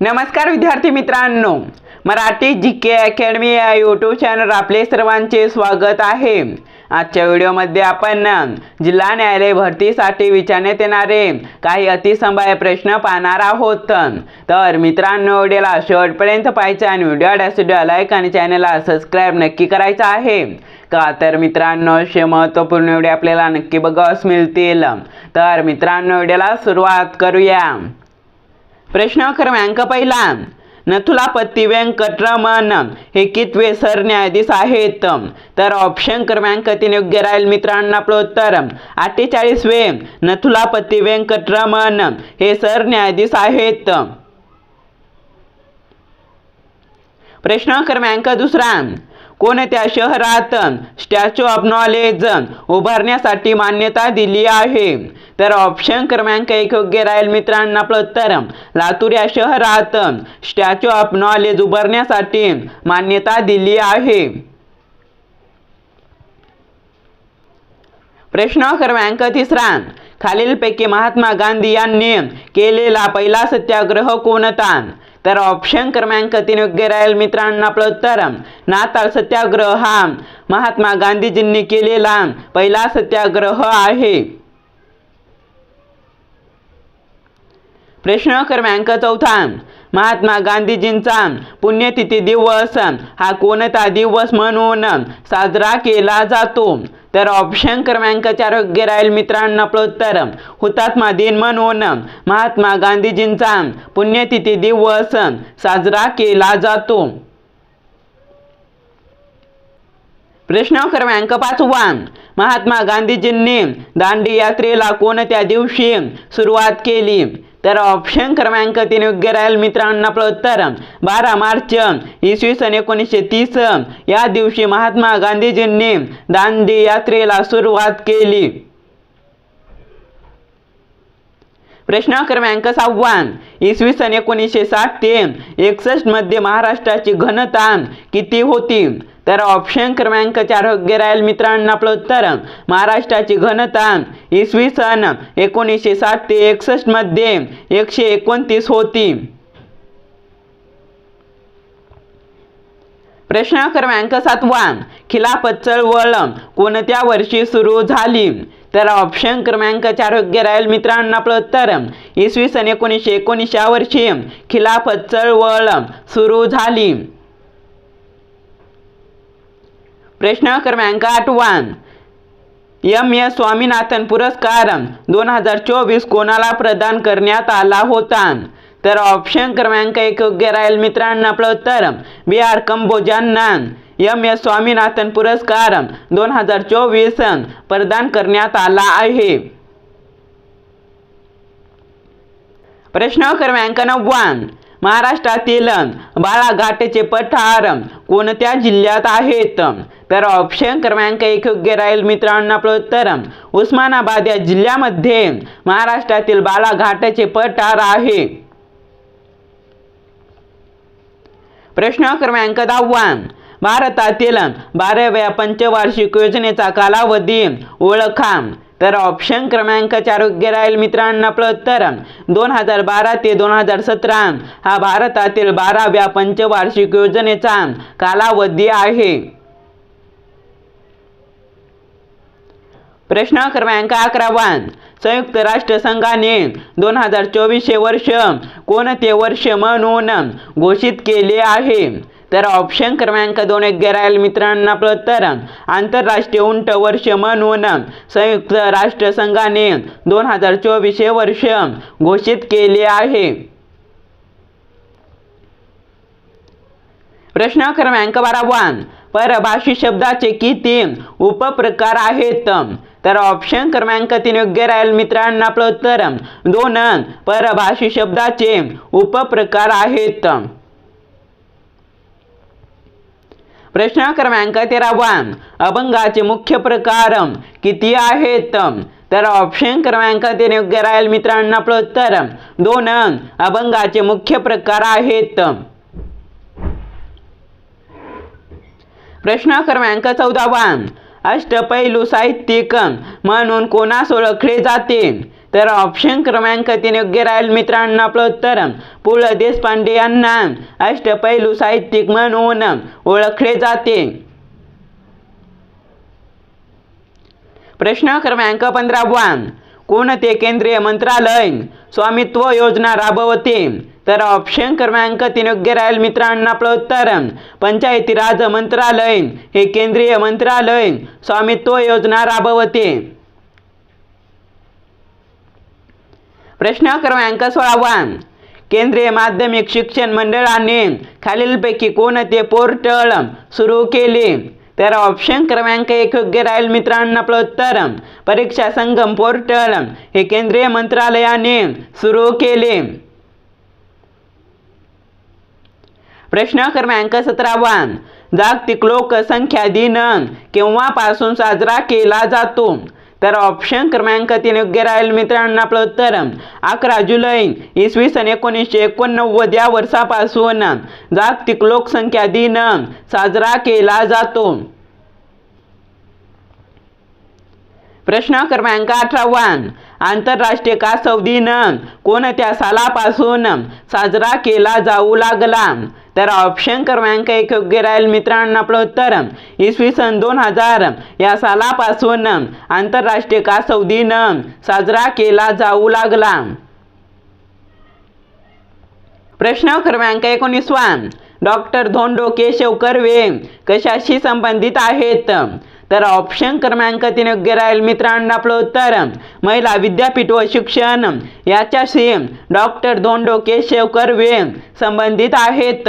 नमस्कार विद्यार्थी मित्रांनो मराठी जी के अकॅडमी या यूट्यूब चॅनल आपले सर्वांचे स्वागत आहे. आजच्या व्हिडिओमध्ये आपण जिल्हा न्यायालय भरतीसाठी विचारण्यात येणारे काही अतिसंभाव्य प्रश्न पाहणार आहोत. तर मित्रांनो व्हिडिओला शेवटपर्यंत पाहायचं आणि व्हिडिओ व्हिडिओ लाईक आणि चॅनलला सबस्क्राईब नक्की करायचं आहे. का तर मित्रांनो असे महत्त्वपूर्ण व्हिडिओ आपल्याला नक्की बघावस मिळतील. तर मित्रांनो व्हिडिओला सुरुवात करूया. प्रश्न क्रमांक पहिला. नथुलापती व्यंकटरमण. हे कितवे सरन्यायाधीश आहेत? तर ऑप्शन क्रमांक तीन योग्य राहील मित्रांनो आपलं उत्तर. अठ्ठेचाळीसवे. नथुलापती व्यंकटरमण. हे सरन्यायाधीश आहेत. प्रश्न क्रमांक दुसरा. कोणत्या शहरात स्टॅच्यू ऑफ नॉलेज उभारण्यासाठी मान्यता दिली आहे. तर ऑप्शन क्रमांक एक योग्य राहील मित्रांना आपलं उत्तर लातूर या शहरात स्टॅच्यू ऑफ नॉलेज उभारण्यासाठी मान्यता दिली आहे. प्रश्न क्रमांक तिसरा. खालीलपैकी महात्मा गांधी यांनी केलेला पहिला सत्याग्रह कोणता? तर ऑप्शन क्रमांक तीन योग्य राहील मित्रांनो आपलं उत्तर. नाताळ सत्याग्रह. हा महात्मा गांधीजींनी केलेला पहिला सत्याग्रह आहे. प्रश्न क्रमांक चौथा महात्मा गांधीजींचा पुण्यतिथी दिवस हा कोणता दिवस म्हणून साजरा केला जातो? तर ऑप्शन क्रमांक चार योग्य राहील मित्रांना प्रोत्तर हुतात्मा दिन म्हणून महात्मा गांधीजींचा पुण्यतिथी दिवस साजरा केला जातो. प्रश्न क्रमांक पाचवा महात्मा गांधीजींनी दांडी यात्रेला कोणत्या दिवशी सुरुवात केली? तर ऑप्शन क्रमांक तीन योग्य राहील मित्रांनो आपलं उत्तर बारा मार्च इसवी सन एकोणीसशे तीस या दिवशी महात्मा गांधीजींनी दांडी यात्रेला सुरुवात केली. प्रश्न क्रमांक सहावा इसवी सन एकोणीसशे साठ ते एकसष्टमध्ये महाराष्ट्राची घनता किती होती? तर ऑप्शन क्रमांक चार योग्य राहील मित्रांनो आपलं उत्तर. महाराष्ट्राची घनता इसवी सन एकोणीसशे साठ ते एकसष्टमध्ये एकशे एकोणतीस होती. प्रश्न क्रमांक सातवा खिलाफत चळवळ कोणत्या वर्षी सुरू झाली? तर ऑप्शन क्रमांक चार योग्य राहील मित्रांनो आपलं उत्तर. इसवी सन एकोणीसशे एकोणीस या वर्षी खिलाफत चळवळ सुरू झाली. प्रश्न क्रमांक आठवान एम. एस स्वामीनाथन पुरस्कार दोन हजार चोवीस कोणाला प्रदान करण्यात आला होता? तर ऑप्शन क्रमांक एक योग्य राहील मित्रांनो आपलं उत्तर बी आर कंबोजांना एम. एस स्वामीनाथन पुरस्कार दोन हजार चोवीस प्रदान करण्यात आला आहे. प्रश्न क्रमांक नव्वान महाराष्ट्रातील बालाघाटचे पठार कोणत्या जिल्ह्यात आहेत? तर ऑप्शन क्रमांक एक योग्य राहील मित्रांनो आपलं उत्तर. उस्मानाबाद या जिल्ह्यामध्ये महाराष्ट्रातील बाळाघाटचे पठार आहे. प्रश्न क्रमांक दहावा. भारतातील बाराव्या पंचवार्षिक योजनेचा कालावधी ओळखा. तर ऑप्शन क्रमांक चार योग्य राहील मित्रांनो आपलं उत्तर दोन हजार बारा ते दोन हजार सतरा. हा भारतातील बाराव्या पंचवार्षिक योजनेचा कालावधी आहे. प्रश्न क्रमांक अकरावा. संयुक्त राष्ट्रसंघाने दोन हजार चोवीसशे वर्ष कोणते वर्ष म्हणून घोषित केले आहे? तर ऑप्शन क्रमांक दोन योग्य राहील मित्रांना आपलं आंतरराष्ट्रीय उंट वर्ष म्हणून संयुक्त राष्ट्रसंघाने दोन हजार चोवीस हे वर्ष घोषित केले आहे. प्रश्न क्रमांक बारावा परभाषी शब्दाचे किती उपप्रकार आहेत? तर ऑप्शन क्रमांक तीन योग्य राहील मित्रांना आपलं उत्तर दोन परभाषी शब्दाचे उपप्रकार आहेत. प्रश्न क्रमांक तेरावा अभंगाचे मुख्य प्रकार किती आहेत? तर ऑप्शन क्रमांक तीन योग्य राहील मित्रांना आपलं उत्तर. दोन अभंगाचे मुख्य प्रकार आहेत. प्रश्न क्रमांक चौदावा अष्टपैलू साहित्यिक म्हणून कोणास ओळखले जाते? तर ऑप्शन क्रमांक तीन योग्य राहील मित्रांनो. आपलं उत्तर पु ल देशपांडे यांना अष्टपैलू साहित्यिक म्हणून ओळखले जाते. प्रश्न क्रमांक पंधरावा कोणते केंद्रीय मंत्रालय स्वामित्व योजना राबवते? तर ऑप्शन क्रमांक तीन योग्य राहील मित्रांना. आपलं उत्तर पंचायती राज मंत्रालय हे केंद्रीय मंत्रालय स्वामित्व योजना राबवते. प्रश्न क्रमांक सोळावा केंद्रीय माध्यमिक शिक्षण मंडळाने खालीलपैकी कोणते पोर्टल सुरू केले? तर ऑप्शन क्रमांक एक योग्य राहील मित्रांनो. आपलं उत्तर परीक्षा संगम पोर्टल हे केंद्रीय मंत्रालयाने सुरू केले. प्रश्न क्रमांक सतरावा जागतिक लोकसंख्या दिन केव्हापासून साजरा केला जातो? तर ऑप्शन क्रमांक तीन योग्य राहील मित्रांनो आपलं उत्तर. अकरा जुलै इसवी सन एकोणीसशे एकोणनव्वद या वर्षापासून जागतिक लोकसंख्या दिन साजरा केला जातो. प्रश्न क्रमांक अठरावा आंतरराष्ट्रीय कासव दिन. कोणत्या सालापासून साजरा केला जाऊ लागला? तर ऑप्शन क्रमांक एक योग्य राहील मित्रांनो आपलं उत्तर. इसवी सन दोन हजार. या सालापासून आंतरराष्ट्रीय कासव दिन साजरा केला जाऊ लागला. प्रश्न क्रमांक एकोणीसवा. डॉक्टर धोंडो केशव कर्वे कशाशी संबंधित आहेत? तर ऑप्शन क्रमांक तीन योग्य राहील. मित्रांनो आपलं उत्तर महिला विद्यापीठ व शिक्षण. याच्याशी डॉक्टर धोंडो केशव कर्वे संबंधित आहेत.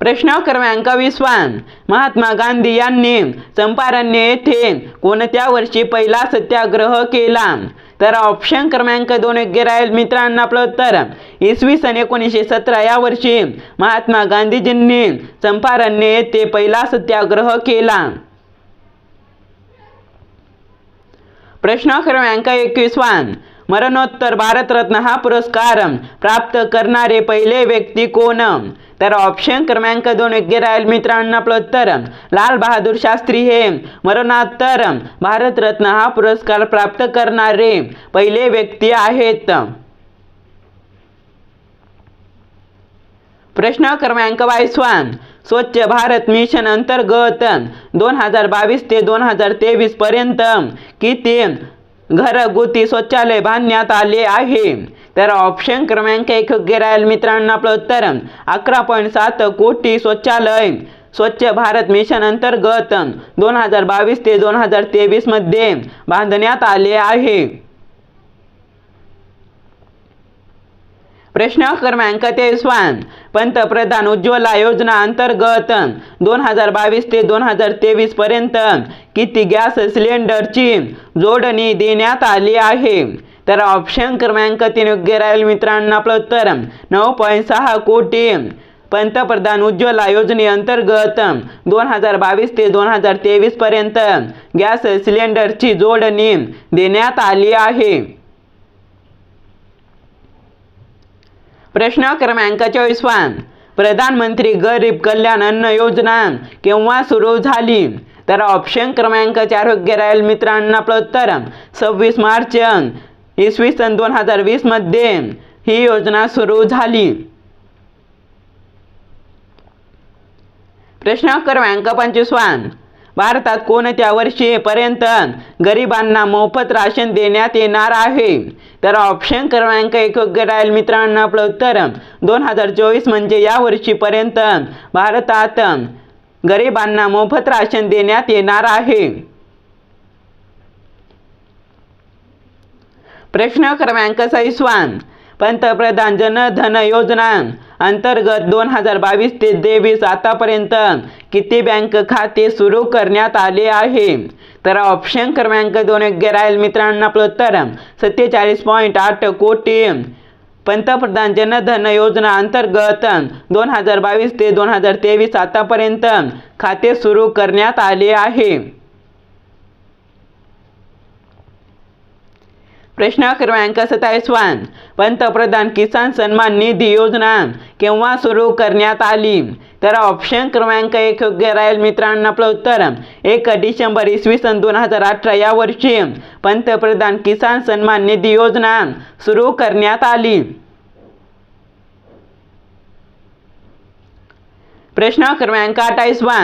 प्रश्न क्रमांक वीसवान महात्मा गांधी यांनी चंपारण्य येथे कोणत्या वर्षी पहिला सत्याग्रह केला? तर ऑप्शन क्रमांक दोन योग्य राहील मित्रांनो आपलं उत्तर. इसवी सन एकोणीसशे सतरा या वर्षी महात्मा गांधीजींनी चंपारण्य येथे पहिला सत्याग्रह केला. प्रश्न क्रमांक एकवीसवान मरणोत्तर भारतरत्न हा पुरस्कार प्राप्त करणारे पहिले व्यक्ती कोण? तर ऑप्शन क्रमांक दोन योग्य राहील मित्रांनो आपलं उत्तर लाल बहादूर शास्त्री हे. मरणोत्तर भारतरत्न हा पुरस्कार प्राप्त करणारे पहिले व्यक्ती आहेत. प्रश्न क्रमांक बावीसवा स्वच्छ भारत मिशन अंतर्गत दोन हजार बावीस ते दोन हजार तेवीस पर्यंत किती घरगुती शौचालय बांधण्यात आले आहे. तर ऑप्शन क्रमांक एक योग्य राहील मित्रांनो आपलं उत्तर अकरा पॉईंट सात कोटी शौचालय. स्वच्छ भारत मिशन अंतर्गत दोन हजार बावीस ते दोन हजार तेवीसमध्ये बांधण्यात आले आहे. प्रश्न क्रमांक तेसवान पंतप्रधान उज्ज्वला योजना अंतर्गत दोन हजार बावीस ते दोन हजार तेवीस पर्यंत किती गॅस सिलेंडरची जोडणी देण्यात आली आहे? तर ऑप्शन क्रमांक तीन योग्य राहील मित्रांनो आपलं उत्तर. नऊ पॉईंट सहा कोटी. पंतप्रधान उज्ज्वला योजनेअंतर्गत दोन हजार बावीस ते दोन हजार तेवीस पर्यंत गॅस सिलेंडरची जोडणी देण्यात आली आहे. प्रश्न क्रमांक चोवीसवा प्रधानमंत्री गरीब कल्याण अन्न योजना केव्हा सुरू झाली? तर ऑप्शन क्रमांक चार योग्य राहील मित्रांनो आपलं उत्तर. सव्वीस मार्च इसवी सन दोन हजार वीसमध्ये ही योजना सुरू झाली. प्रश्न क्रमांक पंचवीसवा भारतात कोणत्या वर्षीपर्यंत गरिबांना मोफत राशन देण्यात येणार आहे? तर ऑप्शन क्रमांक एक योग्य राहील मित्रांनो आपलं उत्तर. दोन हजार चोवीस म्हणजे या वर्षीपर्यंत भारतात गरिबांना मोफत राशन देण्यात येणार आहे. प्रश्न क्रमांक सहिष्वा पंतप्रधान जनधन योजना अंतर्गत दोन हजार बावीस ते तेवीस आतापर्यंत किती बँक खाते सुरू करण्यात आले आहे? तर ऑप्शन क्रमांक दोन योग्य राहील मित्रांनो आपलं उत्तर सत्तेचाळीस पॉईंट आठ कोटी. पंतप्रधान जनधन योजना अंतर्गत दोन हजार बावीस ते दोन हजार तेवीस आतापर्यंत खाते सुरू करण्यात आले आहे. प्रश्न क्रमांक सत्तावीसवा पंतप्रधान किसान सन्मान निधी योजना केव्हा सुरू करण्यात आली? तर ऑप्शन क्रमांक एक योग्य राहील मित्रांनो आपलं उत्तर. एक डिसेंबर इसवी सन दोन हजार अठरा या वर्षी पंतप्रधान किसान सन्मान निधी योजना सुरू करण्यात आली. प्रश्न क्रमांक अठ्ठावीसवा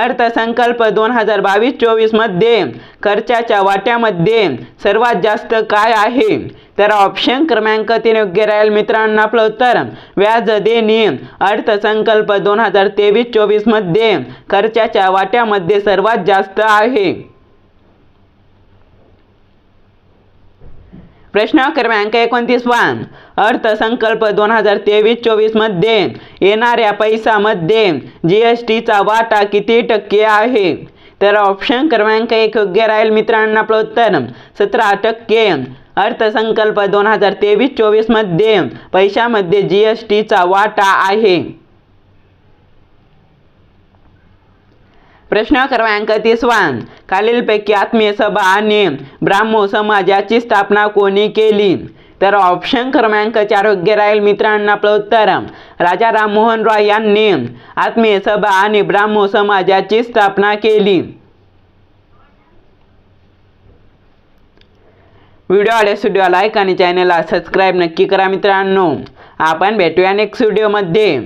अर्थसंकल्प दोन हजार बावीस चोवीसमध्ये. खर्चाच्या वाट्यामध्ये सर्वात जास्त काय आहे? तर ऑप्शन क्रमांक तीन योग्य राहील मित्रांनो आपलं उत्तर. व्याज देणे. अर्थसंकल्प दोन हजार तेवीस चोवीसमध्ये खर्चाच्या वाट्यामध्ये सर्वात जास्त आहे. प्रश्न क्रमांक एकोणतीसवा अर्थसंकल्प दोन हजार तेवीस चोवीसमध्ये येणाऱ्या पैशामध्ये जी एस टीचा वाटा किती टक्के आहे? तर ऑप्शन क्रमांक एक योग्य राहील मित्रांनो आपलं उत्तर. सतरा टक्के. अर्थसंकल्प दोन हजार तेवीस चोवीसमध्ये पैशामध्ये जी एस टीचा वाटा आहे. प्रश्न क्रमांक तिसवान खालीलपैकी आत्मीय सभा आणि ब्राह्मो समाजाची स्थापना कोणी केली? तर ऑप्शन क्रमांक चार योग्य राहील मित्रांना आपलं उत्तर. राजा राममोहन रॉय यांनी आत्मीय सभा आणि ब्राह्मो समाजाची स्थापना केली. व्हिडिओ आले व्हिडिओ लाईक आणि चॅनलला सबस्क्राईब नक्की करा मित्रांनो. आपण भेटूया नेक्स्ट व्हिडिओमध्ये